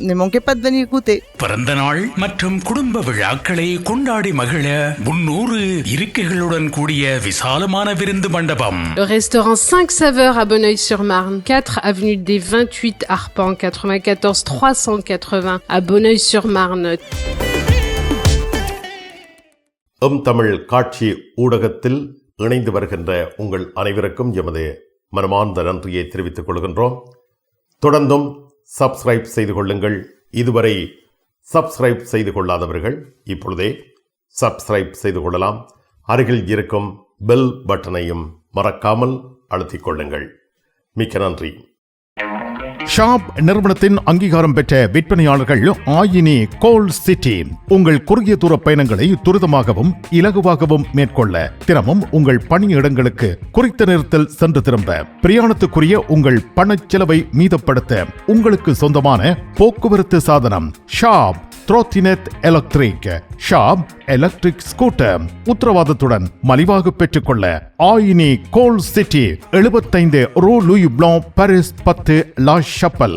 Venir goûter. பிறந்த நாள் மற்றும் குடும்ப விழாக்களை கொண்டாடி மகிழ முன்னூறு இருக்கைகளுடன் கூடிய விசாலமான விருந்து மண்டபம் Le restaurant 5 saveurs à Bonneuil-sur-Marne, 4 avenue des 28 Arpents, 94 380 à Bonneuil-sur-Marne. எம் தமிழ் காட்சி ஊடகத்தில் இணைந்து வருகின்ற உங்கள் அனைவருக்கும் எமது மனமார்ந்த நன்றியை தெரிவித்துக் கொள்கின்றோம் தொடர்ந்தும் சப்ஸ்கிரைப் செய்து கொள்ளுங்கள். இதுவரை சப்ஸ்கிரைப் செய்து கொள்ளாதவர்கள் இப்பொழுதே சப்ஸ்கிரைப் செய்து கொள்ளலாம். அருகில் இருக்கும் பெல் பட்டனையும் மறக்காமல் அழுத்திக் கொள்ளுங்கள். மிக்க நன்றி. ஷாப் நிறுவனத்தின் அங்கீகாரம் பெற்ற விற்பனையாளர்கள் ஆயினி கோல் சிட்டி. உங்கள் குறுகிய தூர பயணங்களை துரிதமாகவும் இலகுவாகவும் மேற்கொள்ள தினமும் உங்கள் பணியிடங்களுக்கு குறித்த நேரத்தில் சென்று திரும்ப பிரயாணத்துக்குரிய உங்கள் பணச்செலவை மீதப்படுத்த உங்களுக்கு சொந்தமான போக்குவரத்து சாதனம் ஷாப் த்ரோத்தினெத் எலக்ட்ரிக். Shop electric scooter. உத்தரவாதத்துடன் மலிவாக பெற்றுக்கொள்ள ஆயினி கோல் சிட்டி எழுபத்தைந்து ரூ லூயி பிளான் பாரிஸ் பத்து La Chapelle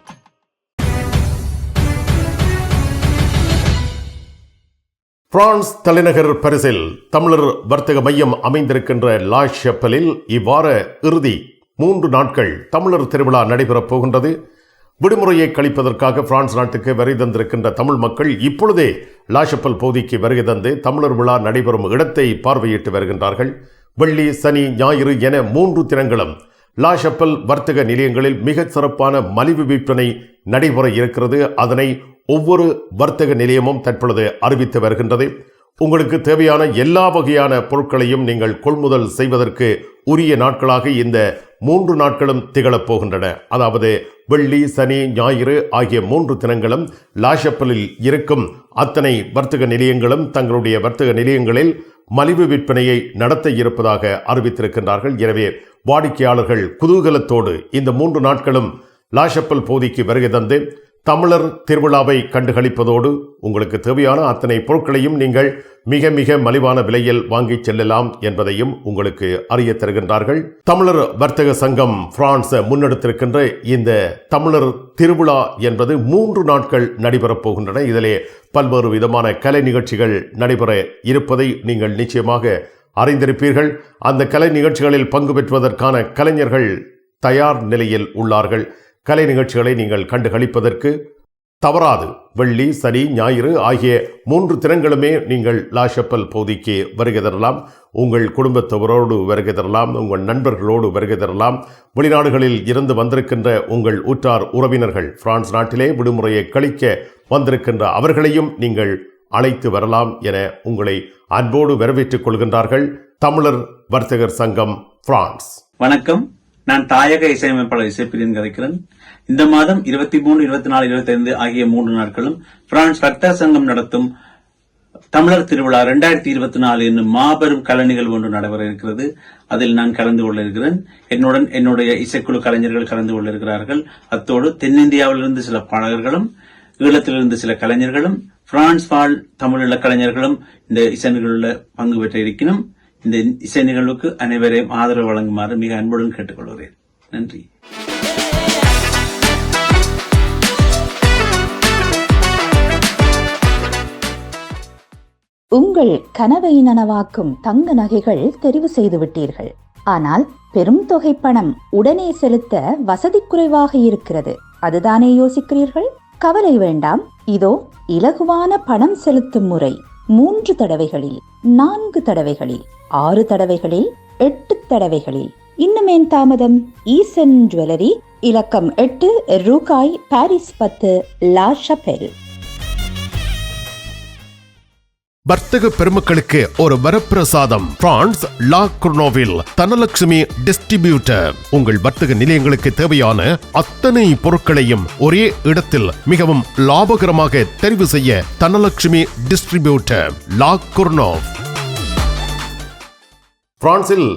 France தலைநகர் பரிசில் தமிழர் வர்த்தக மையம் அமைந்திருக்கின்ற லா ஷெப்பலில் இவ்வார இறுதி மூன்று நாட்கள் தமிழர் திருவிழா நடைபெறப் போகின்றது. விடுமுறையை கழிப்பதற்காக பிரான்ஸ் நாட்டுக்கு வருகை தந்திருக்கின்ற தமிழ் மக்கள் இப்பொழுதே லாஷப்பல் பகுதிக்கு வருகை தந்து தமிழர் விழா நடைபெறும் இடத்தை பார்வையிட்டு வருகின்றார்கள். வெள்ளி சனி ஞாயிறு என மூன்று தினங்களும் லாஷப்பல் வர்த்தக நிலையங்களில் மிகச் சிறப்பான மலிவு விற்பனை நடைபெற இருக்கிறது. அதனை ஒவ்வொரு வர்த்தக நிலையமும் தற்பொழுது அறிவித்து வருகின்றது. உங்களுக்கு தேவையான எல்லா வகையான பொருட்களையும் நீங்கள் கொள்முதல் செய்வதற்கு உரிய நாட்களாக இந்த மூன்று நாட்களும் திகழப் போகின்றன. அதாவது வெள்ளி சனி ஞாயிறு ஆகிய மூன்று தினங்களும் லாஷப்பலில் இருக்கும் அத்தனை வர்த்தக நிலையங்களும் தங்களுடைய வர்த்தக நிலையங்களில் மலிவு விற்பனையை நடத்த இருப்பதாக அறிவித்திருக்கின்றார்கள். எனவே வாடிக்கையாளர்கள் குதூகலத்தோடு இந்த மூன்று நாட்களும் லாஷப்பல் பகுதிக்கு வருகை தந்து தமிழர் திருவிழாவை கண்டுகளிப்பதோடு உங்களுக்கு தேவையான அத்தனை பொருட்களையும் நீங்கள் மிக மிக மலிவான விலையில் வாங்கி செல்லலாம் என்பதையும் உங்களுக்கு அறிய தருகின்றார்கள். தமிழர் வர்த்தக சங்கம் பிரான்ஸ் முன்னெடுத்திருக்கின்ற இந்த தமிழர் திருவிழா என்பது மூன்று நாட்கள் நடைபெறப் போகின்றன. இதிலே பல்வேறு விதமான கலை நிகழ்ச்சிகள் நடைபெற இருப்பதை நீங்கள் நிச்சயமாக அறிந்திருப்பீர்கள். அந்த கலை நிகழ்ச்சிகளில் பங்கு பெற்றுவதற்கான கலைஞர்கள் தயார் நிலையில் உள்ளார்கள். கலை நிகழ்ச்சிகளை நீங்கள் கண்டு கழிப்பதற்கு தவறாது. வெள்ளி சனி ஞாயிறு ஆகிய மூன்று தினங்களுமே நீங்கள் லாஷப்பல் பகுதிக்கு வருகை தரலாம். உங்கள் குடும்பத்தவரோடு வருகை தரலாம். உங்கள் நண்பர்களோடு வருகை தரலாம். வெளிநாடுகளில் இருந்து வந்திருக்கின்ற உங்கள் உற்றார் உறவினர்கள் பிரான்ஸ் நாட்டிலே விடுமுறையை கழிக்க வந்திருக்கின்ற அவர்களையும் நீங்கள் அழைத்து வரலாம் என உங்களை அன்போடு வரவேற்றுக் கொள்கின்றார்கள் தமிழர் வர்த்தகர் சங்கம் பிரான்ஸ். வணக்கம். நான் தாயக இசையமைப்பாளர் இசைப்பிரியன் கதைக்கிறேன். இந்த மாதம் இருபத்தி மூணு இருபத்தி நாலு இருபத்தி ஐந்து ஆகிய மூன்று நாட்களும் பிரான்ஸ் வர்த்தக சங்கம் நடத்தும் தமிழர் திருவிழா இரண்டாயிரத்தி இருபத்தி நாலு என்னும் மாபெரும் கலை நிகழ்வு ஒன்று நடைபெற இருக்கிறது. அதில் நான் கலந்து கொள்ள இருக்கிறேன். என்னுடன் என்னுடைய இசைக்குழு கலைஞர்கள் கலந்து கொள்ள இருக்கிறார்கள். அத்தோடு தென்னிந்தியாவிலிருந்து சில பாடகர்களும் ஈழத்திலிருந்து சில கலைஞர்களும் பிரான்ஸ் வாழ் தமிழ் கலைஞர்களும் இந்த இசை நிகழ்வுல பங்கு பெற்ற இருக்கணும் இந்த இசை நிகழ்வுக்கு அனைவரையும் ஆதரவு வழங்குமாறு மிக அன்புடன் கேட்டுக்கொள்கிறேன். நன்றி. உங்கள் கனவை நனவாக்கும் தங்க நகைகள் தெரிவு செய்து விட்டீர்கள் ஆனால் பெரும் தொகை பணம் உடனே செலுத்த வசதி குறைவாக இருக்கிறது. அதுதானே யோசிக்கிறீர்கள்? கவலை வேண்டாம். இதோ இலகுவான பணம் செலுத்தும் முறை. மூன்று தடவைகளில் நான்கு தடவைகளில் ஆறு தடவைகளில் எட்டு தடவைகளில். இன்னுமேன் தாமதம்? ஈசன் ஜுவல்லரி இலக்கம் எட்டு ரூகாய் பாரிஸ் பத்து லா ஷபெல் வர்த்தக பெருமக்களுக்கு ஒரு வரப்பிரசாதம். பிரான்ஸ் லா குர்னோவில் தனலட்சுமி டிஸ்ட்ரிபியூட்டர். உங்கள் வர்த்தக நிலையங்களுக்கு தேவையான அத்தனை பொருட்களையும் ஒரே இடத்தில் மிகவும் லாபகரமாக தெரிவு செய்ய தனலட்சுமி டிஸ்ட்ரிபியூட்டர் லா குர்னோவ் பிரான்சில்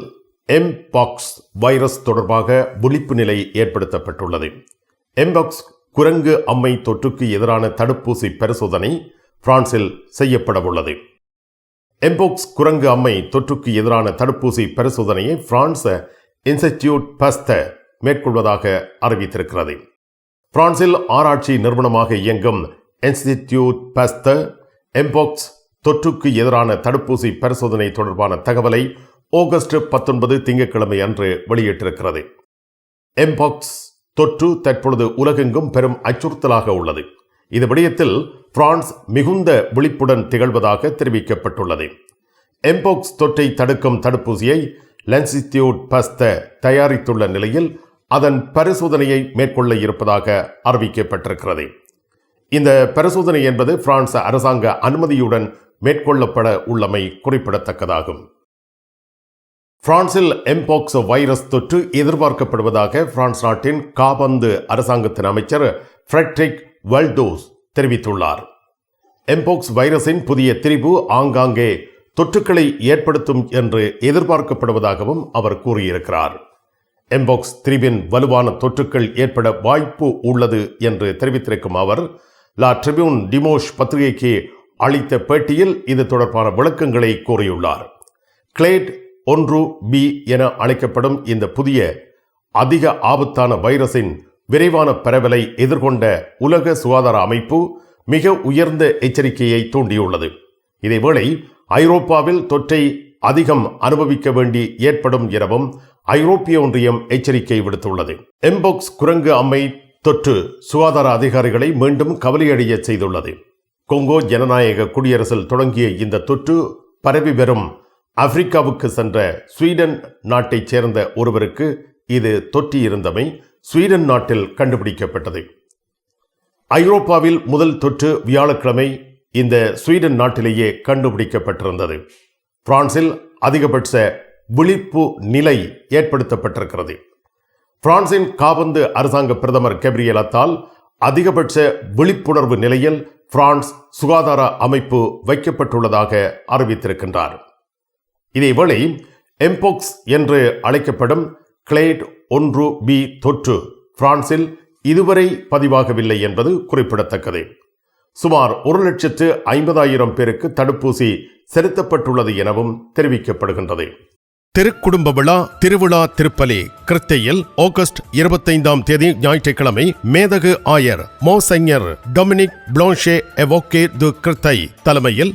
எம்பாக்ஸ் வைரஸ் தொடர்பாக விழிப்பு நிலை ஏற்படுத்தப்பட்டுள்ளது. எம்பாக்ஸ் குரங்கு அம்மை தொற்றுக்கு எதிரான தடுப்பூசி பரிசோதனை பிரான்சில் செய்யப்படவுள்ளது. எம்போக்ஸ் குரங்கு அம்மை தொற்றுக்கு எதிரான தடுப்பூசி பரிசோதனையை பிரான்ஸ் இன்ஸ்டிடியூட் பஸ்த மேற்கொள்வதாக அறிவித்திருக்கிறது. பிரான்சில் ஆராய்ச்சி நிறுவனமாக இயங்கும் இன்ஸ்டிடியூட் பஸ்த எம்போக்ஸ் தொற்றுக்கு எதிரான தடுப்பூசி பரிசோதனை தொடர்பான தகவலை ஆகஸ்ட் பத்தொன்பது திங்கட்கிழமை அன்று வெளியிட்டிருக்கிறது. எம்பாக்ஸ் தொற்று தற்பொழுது உலகெங்கும் பெரும் அச்சுறுத்தலாக உள்ளது. இது விடயத்தில் பிரான்ஸ் மிகுந்த விழிப்புடன் திகழ்வதாக தெரிவிக்கப்பட்டுள்ளது. எம்போக்ஸ் தொற்றை தடுக்கும் தடுப்பூசியை லென்சிடியூட் பஸ்த தயாரித்துள்ள நிலையில் அதன் பரிசோதனையை மேற்கொள்ள இருப்பதாக அறிவிக்கப்பட்டிருக்கிறது. இந்த பரிசோதனை என்பது பிரான்ஸ் அரசாங்க அனுமதியுடன் மேற்கொள்ளப்பட உள்ளமை குறிப்பிடத்தக்கதாகும். பிரான்சில் எம்போக்ஸ் வைரஸ் தொற்று எதிர்பார்க்கப்படுவதாக பிரான்ஸ் நாட்டின் காபந்து அரசாங்கத்தின் அமைச்சர் ஃப்ரெட்ரிக் வல்டோஸ் தெரிவித்துள்ளார். எம்போக்ஸ் வைரஸின் புதிய திரிபு ஆங்காங்கே தொற்றுக்களை ஏற்படுத்தும் என்று எதிர்பார்க்கப்படுவதாகவும் அவர் கூறியிருக்கிறார். எம்போக்ஸ் திரிபின் வலுவான தொற்றுக்கள் ஏற்பட வாய்ப்பு உள்ளது என்று தெரிவித்திருக்கும் அவர் லா ட்ரிபியூன் டிமோஷ் பத்திரிகைக்கு அளித்த பேட்டியில் இது தொடர்பான விளக்கங்களை கூறியுள்ளார். கிளேட் ஒன்று பி என அழைக்கப்படும் இந்த புதிய அதிக ஆபத்தான வைரஸின் விரைவான பரவலை எதிர்கொண்ட உலக சுகாதார அமைப்பு மிக உயர்ந்த எச்சரிக்கையை தூண்டியுள்ளது. இதேவேளை ஐரோப்பாவில் தொற்றை அதிகம் அனுபவிக்க வேண்டி ஏற்படும் எனவும் ஐரோப்பிய ஒன்றியம் எச்சரிக்கை விடுத்துள்ளது. எம்போக்ஸ் குரங்கு அம்மை தொற்று சுகாதார அதிகாரிகளை மீண்டும் கவலையடைய செய்துள்ளது. கொங்கோ ஜனநாயக குடியரசில் தொடங்கிய இந்த தொற்று பரவி வரும் ஆப்பிரிக்காவுக்கு சென்ற ஸ்வீடன் நாட்டைச் சேர்ந்த ஒருவருக்கு இது தொற்றியிருந்தமை ஸ்வீடன் நாட்டில் கண்டுபிடிக்கப்பட்டது. ஐரோப்பாவில் முதல் தொற்று வியாழக்கிழமை இந்த ஸ்வீடன் நாட்டிலேயே கண்டுபிடிக்கப்பட்டிருந்தது. பிரான்சில் அதிகபட்ச விழிப்பு நிலை ஏற்படுத்தப்பட்டிருக்கிறது. பிரான்சின் காபந்து அரசாங்க பிரதமர் கெப்ரியல் அத்தால் அதிகபட்ச விழிப்புணர்வு நிலையில் பிரான்ஸ் சுகாதார அமைப்பு வைக்கப்பட்டுள்ளதாக அறிவித்திருக்கின்றார். இதேவேளை எம்போக்ஸ் என்று அழைக்கப்படும் கிளேட் ஒன்று பி தொற்று. பிரான்சில் இதுவரை பதிவாகவில்லை என்பது குறிப்பிடத்தக்கது. சுமார் ஒரு லட்சத்து ஐம்பதாயிரம் பேருக்கு தடுப்பூசி செலுத்தப்பட்டுள்ளது எனவும் தெரிவிக்கப்படுகின்றது. திருக்குடும்ப விழா திருவிழா திருப்பலி கிருத்தையில் ஆகஸ்ட் இருபத்தைந்தாம் தேதி ஞாயிற்றுக்கிழமை மேதகு ஆயர் மோசைஞர் டொமினிக் பிளான்ஷே எவோகே து கிருத்தை தலைமையில்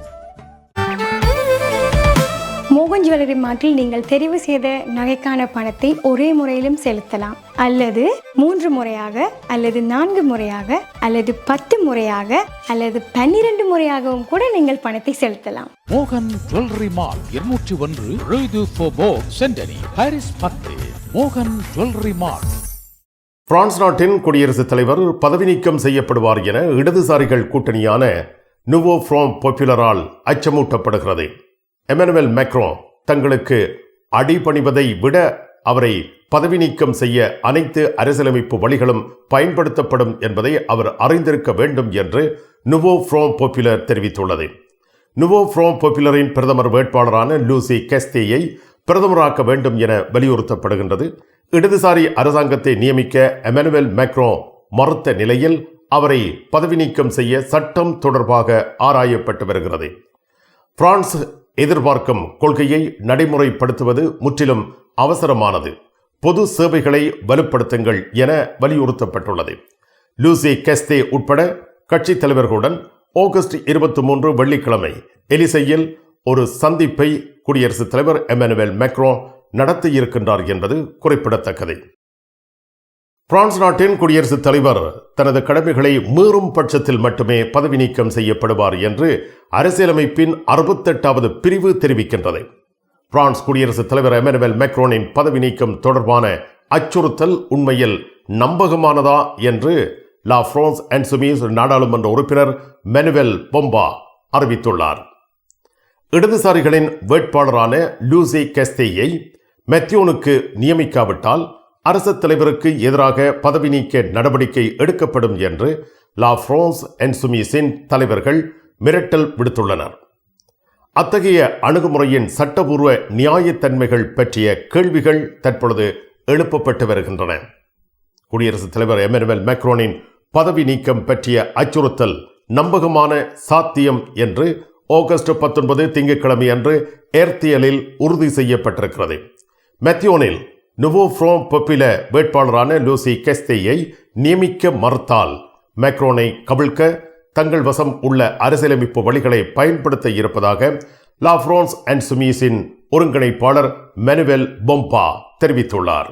மோகன் ஜுவல்லரி மார்ட்டில் நீங்கள் தெரிவு செய்த நகைக்கான பணத்தை ஒரே முறையிலும் செலுத்தலாம். அல்லது மூன்று முறையாக அல்லது நான்கு முறையாக அல்லது பத்து முறையாக அல்லது பன்னிரண்டு முறையாகவும் கூட நீங்கள் பணத்தை செலுத்தலாம். மோகன் ஜுவல்லரி மால் இருநூற்றி ஒன்று சென்டனி பாரிஸ் பத்து. மோகன் ஜுவல்லரி மால். பிரான்ஸ் நாட்டின் குடியரசுத் தலைவர் பதவி நீக்கம் செய்யப்படுவார் என இடதுசாரிகள் கூட்டணியான நுவோ ஃப்ரோம் பாப்புலரால் அச்சமூட்டப்படுகிறது. எமனுவல் மேக்ரோ தங்களுக்கு அடிபணிவதை விட அவரை பதவி நீக்கம் செய்ய அனைத்து அரசியலமைப்பு வழிகளும் பயன்படுத்தப்படும் என்பதை அவர் அறிந்திருக்க வேண்டும் என்று நுவோ ஃப்ரோம் போப்புலர் தெரிவித்துள்ளது. நுவோ ஃப்ரோம் போப்புலரின் பிரதமர் வேட்பாளரான லூசி கெஸ்தேயை பிரதமராக்க வேண்டும் என வலியுறுத்தப்படுகின்றது. இடதுசாரி அரசாங்கத்தை நியமிக்க எமனுவல் மேக்ரோ மறுத்த நிலையில் அவரை பதவி நீக்கம் செய்ய சட்டம் தொடர்பாக ஆராயப்பட்டு வருகிறது. பிரான்ஸ் எதிர்பார்க்கும் கொள்கையை நடைமுறைப்படுத்துவது முற்றிலும் அவசரமானது. பொது சேவைகளை வலுப்படுத்துங்கள் என வலியுறுத்தப்பட்டுள்ளது. லூசி கெஸ்தே உட்பட கட்சித் தலைவர்களுடன் ஆகஸ்ட் இருபத்தி மூன்று வெள்ளிக்கிழமை எலிசையில் ஒரு சந்திப்பை குடியரசுத் தலைவர் எமனுவேல் மேக்ரோ நடத்தியிருக்கின்றார் என்பது குறிப்பிடத்தக்கது. பிரான்ஸ் நாட்டின் குடியரசுத் தலைவர் தனது கடமைகளை மீறும் பட்சத்தில் மட்டுமே பதவி நீக்கம் செய்யப்படுவார் என்று அரசியலமைப்பின் அறுபத்தெட்டாவது பிரிவு தெரிவிக்கின்றது. பிரான்ஸ் குடியரசுத் தலைவர் எமனுவேல் மேக்ரோனின் பதவி நீக்கம் தொடர்பான அச்சுறுத்தல் உண்மையில் நம்பகமானதா என்று லா பிரான்ஸ் அண்ட் சுமீஸ் நாடாளுமன்ற உறுப்பினர் மெனுவல் பொம்பா அறிவித்துள்ளார். இடதுசாரிகளின் வேட்பாளரான லூசி கெஸ்தேயை மெத்தியோனுக்கு நியமிக்காவிட்டால் அரசு தலைவருக்கு எதிராக பதவி நீக்க நடவடிக்கை எடுக்கப்படும் என்று லா பிரான்ஸ் அண்ட் தலைவர்கள் மிரட்டல் விடுத்துள்ளனர். அத்தகைய அணுகுமுறையின் சட்டபூர்வ நியாயத்தன்மைகள் பற்றிய கேள்விகள் தற்பொழுது எழுப்பப்பட்டு வருகின்றன. குடியரசுத் தலைவர் எம்என்எல் மேக்ரோனின் பதவி நீக்கம் பற்றிய அச்சுறுத்தல் நம்பகமான சாத்தியம் என்று ஆகஸ்ட் பத்தொன்பது திங்கட்கிழமை அன்று ஏர்த்தியலில் உறுதி செய்யப்பட்டிருக்கிறது. மெத்தியோனில் நுவோ ஃப்ரோம் பொப்பில வேட்பாளரான லூசி கெஸ்தேயை நியமிக்க மறுத்தால் மேக்ரோனை கவிழ்க்க தங்கள் வசம் உள்ள அரசியலமைப்பு வழிகளை பயன்படுத்த இருப்பதாக லாஃப்ரோன்ஸ் அண்ட் சுமீஸின் ஒருங்கிணைப்பாளர் மெனுவெல் பொம்பா தெரிவித்துள்ளார்.